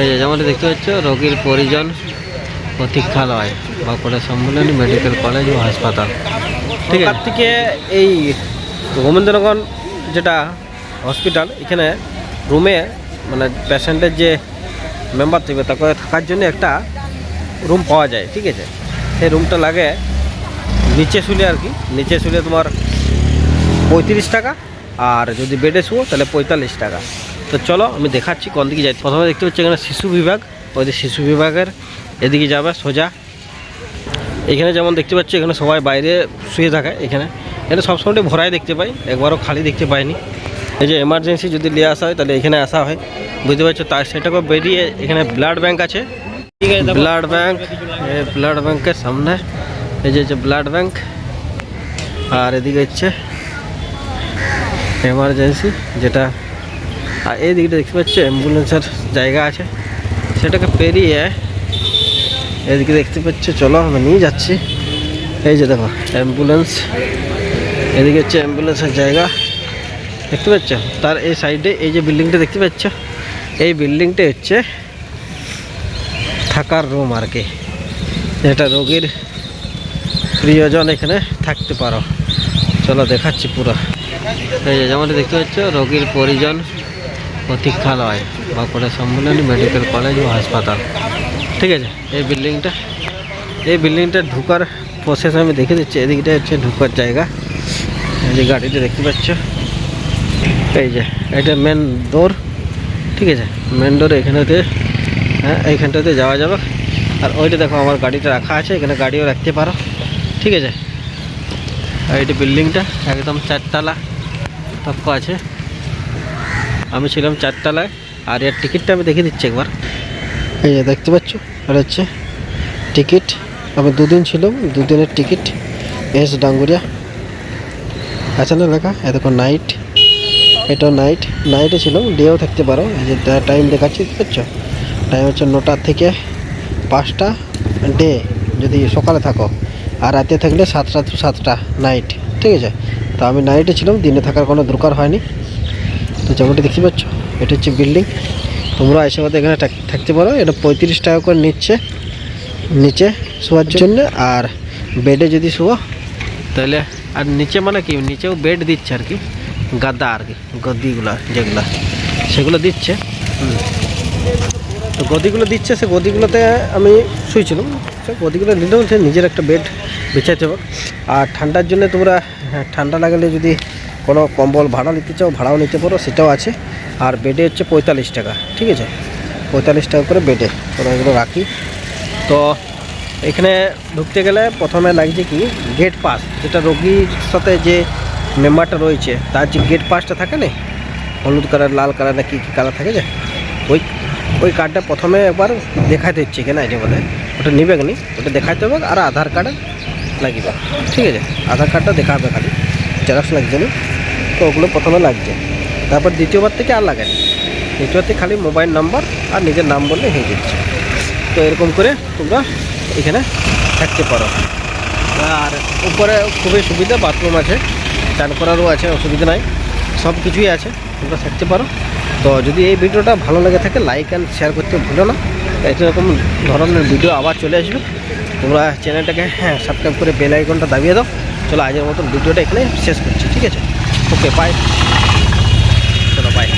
এই যে যেমন দেখতে পাচ্ছ। রোগীর পরিজন প্রতীক্ষালয়, বাঁকুড়া সম্মেলনী, মেডিকেল কলেজ ও হাসপাতাল। ঠিক আছে? থেকে এই গোবিন্দনগর যেটা হসপিটাল, এখানে রুমে মানে পেশেন্টের যে মেম্বার থাকবে, তাকে থাকার জন্য একটা রুম পাওয়া যায়, ঠিক আছে? সেই রুমটা লাগে নিচে শুলে আর কি। নিচে শুলে তোমার পঁয়ত্রিশ টাকা, আর যদি বেডে শুও তাহলে পঁয়তাল্লিশ টাকা। তো চলো আমি দেখাচ্ছি কোন দিকে যাই। প্রথমে দেখতে পাচ্ছি এখানে শিশু বিভাগ ওই শিশু বিভাগের এদিকে যাবে সোজা। এখানে যেমন দেখতে পাচ্ছি এখানে সবাই বাইরে শুয়ে থাকে এখানে। এটা সবসময় ভরাই দেখতে পাই একবারও খালি দেখতে পাইনি। এই যে এমার্জেন্সি যদি নিয়ে আসা হয় তাহলে এখানে আসা হয়। বুঝতে পারছ? তার সেটাকে বেরিয়ে এখানে ব্লাড ব্যাংক আছে। ঠিক আছে ব্লাড ব্যাংক ব্লাড ব্যাংকের সামনে। এই যে ব্লাড ব্যাংক আর এদিকে হচ্ছে এমার্জেন্সি যেটা আর এই দিকটা দেখতে পাচ্ছ, অ্যাম্বুলেন্সের জায়গা আছে। সেটাকে পেরিয়ে এদিকে দেখতে পাচ্ছ, চলো আমি নিয়ে যাচ্ছি। এই যে দেখো, অ্যাম্বুলেন্স। এদিকে হচ্ছে অ্যাম্বুলেন্সের জায়গা। দেখতে পাচ্ছ? তার এই সাইডে এই যে বিল্ডিংটা দেখতে পাচ্ছ, এই বিল্ডিংটা হচ্ছে থাকার রুম আর কি। যেটা রোগীর প্রিয়জন এখানে থাকতে পারো। চলো দেখাচ্ছি পুরো। এই যে যেমনটা দেখতে পাচ্ছ, রোগীর পরিজন প্রতীক্ষালয় বাঁকুড়া সম্মেলনী মেডিকেল কলেজ ও হাসপাতাল। ঠিক আছে, এই বিল্ডিংটা এই বিল্ডিংটা ঢুকার প্রসেস আমি দেখে দিচ্ছি। এদিকটা হচ্ছে ঢুকার জায়গা। এই যে গাড়িটা দেখতে পাচ্ছ। এই যে, এটা মেন ডোর ঠিক আছে মেন ডোর এখানেতে হ্যাঁ এইখানটাতে যাওয়া যাবে। আর ওইটা দেখো, আমার গাড়িটা রাখা আছে, এখানে গাড়িও রাখতে পারো। ঠিক আছে, আর এইটা বিল্ডিংটা একদম চারতলা তক্ক আছে। আমি ছিলাম চারতলায়, আর এর টিকিটটা আমি দেখে দিচ্ছি একবার। এই যে দেখতে পাচ্ছ এটা হচ্ছে টিকিট আমি দুদিন ছিলাম দুদিনের টিকিট, এস ডাঙ্গুরিয়া। আছে না লেখা, এ দেখো নাইট এটাও নাইট নাইটে ছিলাম ডেও থাকতে পারো, এই যে টাইম দেখাচ্ছি পাচ্ছ? টাইম হচ্ছে নটা থেকে পাঁচটা ডে যদি সকালে থাকো, আর রাতে থাকলে সাতটা সাতটা নাইট ঠিক আছে? তো আমি নাইটে ছিলাম, দিনে থাকার কোনো দরকার হয়নি। তো যেমনটি দেখতে পাচ্ছ? এটা হচ্ছে বিল্ডিং তোমরা এসে মতো এখানে থাক- থাকতে পারো। এটা পঁয়ত্রিশ টাকা করে নিচ্ছে। নিচে শোয়ার জন্য। আর বেডে যদি শোয়া তাহলে আর নিচে মানে কি? নিচেও বেড দিচ্ছে আর কি। গাদা আর কি। গদিগুলো যেগুলো, সেগুলো দিচ্ছে। তো গদিগুলো দিচ্ছে সে গদিগুলোতে আমি শুয়েছিলাম সে গদিগুলো নিলেও সে নিজের একটা বেড বিছাইতে হবে। আর ঠান্ডার জন্য তোমরা হ্যাঁ, ঠান্ডা লাগালে যদি কোনো কম্বল ভাড়া নিতে চাও ভাড়াও নিতে পারো সেটাও আছে। আর বেডে হচ্ছে পঁয়তাল্লিশ টাকা ঠিক আছে? পঁয়তাল্লিশ টাকা করে বেডে তোমরা এগুলো রাখি। তো এখানে ঢুকতে গেলে প্রথমে লাগছে কি গেট পাস যেটা রোগীর সাথে যে মেম্বারটা রয়েছে তার যে গেট পাসটা থাকে না হলুদ কালার লাল কালার না কী কী কালার থাকে যে ওই ওই কার্ডটা প্রথমে একবার দেখাতে হচ্ছে, এখানে আছে বলে। ওটা নিবে নি ওটা দেখাতে হবে আর আধার কার্ড লাগিবে ঠিক আছে? আধার কার্ডটা দেখাবে খালি জেরক্স লাগছে না, তো ওগুলো প্রথমে লাগছে। তারপর দ্বিতীয়বার থেকে আর লাগে না দ্বিতীয়বার থেকে খালি মোবাইল নাম্বার আর নিজের নাম বললে হয়ে যাচ্ছে। তো এরকম করে তোমরা এখানে থাকতে পারো। আর উপরে খুবই সুবিধা বাথরুম আছে, চান করারও আছে, অসুবিধা নাই সব কিছুই আছে, তোমরা থাকতে পারো। তো যদি এই ভিডিওটা ভালো লাগে থাকে লাইক অ্যান্ড শেয়ার করতে ভুলো না। এরকম ধরনের ভিডিও আবার চলে আসবে। তোমরা চ্যানেলটাকে হ্যাঁ সাবস্ক্রাইব করে বেল আইকনটা দাবিয়ে দাও। চলো আজের মতন ভিডিওটা এখানে শেষ করছি, ঠিক আছে? ওকে বাই চলো বাই